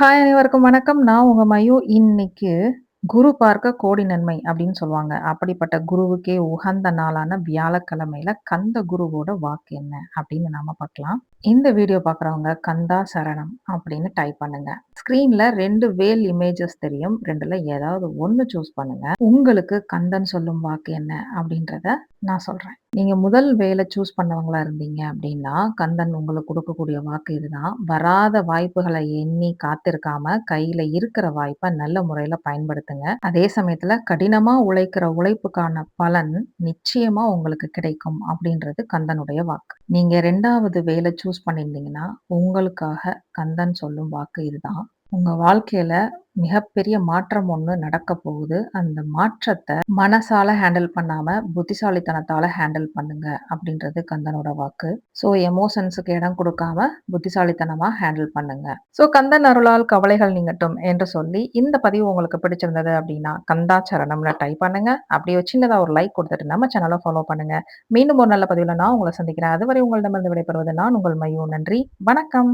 Hi அனைவருக்கும் வணக்கம். நான் உங்க மயு. இன்னைக்கு குரு பார்க்க கோடி நன்மை அப்படின்னு சொல்லுவாங்க. அப்படிப்பட்ட குருவுக்கே உகந்த நாளான வியாழக்கிழமையில கந்த குருவோட வாக்கு என்ன அப்படின்னு நாம பார்க்கலாம். இந்த வீடியோ பார்க்குறவங்க கந்தா சரணம் அப்படின்னு டைப் பண்ணுங்க. ஸ்க்ரீன்ல ரெண்டு வேல் இமேஜஸ் தெரியும். ரெண்டில் ஏதாவது ஒன்று சூஸ் பண்ணுங்க. உங்களுக்கு கந்தன் சொல்லும் வாக்கு என்ன அப்படின்றத நான் சொல்றேன். நீங்க முதல் வேலை சூஸ் பண்ணவங்களா இருந்தீங்க அப்படின்னா, கந்தன் உங்களுக்கு கொடுக்கக்கூடிய வாக்கு இதுதான். வராத வாய்ப்புகளை எண்ணி காத்திருக்காம, கையில இருக்கிற வாய்ப்பை நல்ல முறையில பயன்படுத்துங்க. அதே சமயத்துல கடினமா உழைக்கிற உழைப்புக்கான பலன் நிச்சயமா உங்களுக்கு கிடைக்கும் அப்படின்றது கந்தனுடைய வாக்கு. நீங்க 2வது வேல சூஸ் பண்ணியிருந்தீங்கன்னா, உங்களுக்காக கந்தன் சொல்லும் வாக்கு இதுதான். உங்கள் வாழ்க்கையில மிகப்பெரிய மாற்றம் ஒண்ணு நடக்க போகுது. அந்த மாற்றத்த மனசால ஹேண்டில் பண்ணாம, புத்திசாலித்தனத்தால ஹேண்டில் பண்ணுங்க அப்படின்றது கந்தனோட வாக்கு. ஸோ எமோஷன்ஸுக்கு இடம் குடுக்காம புத்திசாலித்தனமா ஹேண்டில் பண்ணுங்க. ஸோ கந்தன் அருளால் கவலைகள் நீங்கட்டும் என்று சொல்லி, இந்த பதிவு உங்களுக்கு பிடிச்சிருந்தது அப்படின்னா, கந்தா சரணம்னு டைப் பண்ணுங்க. அப்படியே சின்னதா ஒரு லைக் குடுத்துட்டு நம்ம சேனல ஃபாலோ பண்ணுங்க. மீண்டும் ஒரு நல்ல பதிவுல நான் உங்கள சந்திக்கிறேன். அதுவரை உங்களிடமிருந்து விடைபெறுவது நான் உங்கள் மயூ. நன்றி. வணக்கம்.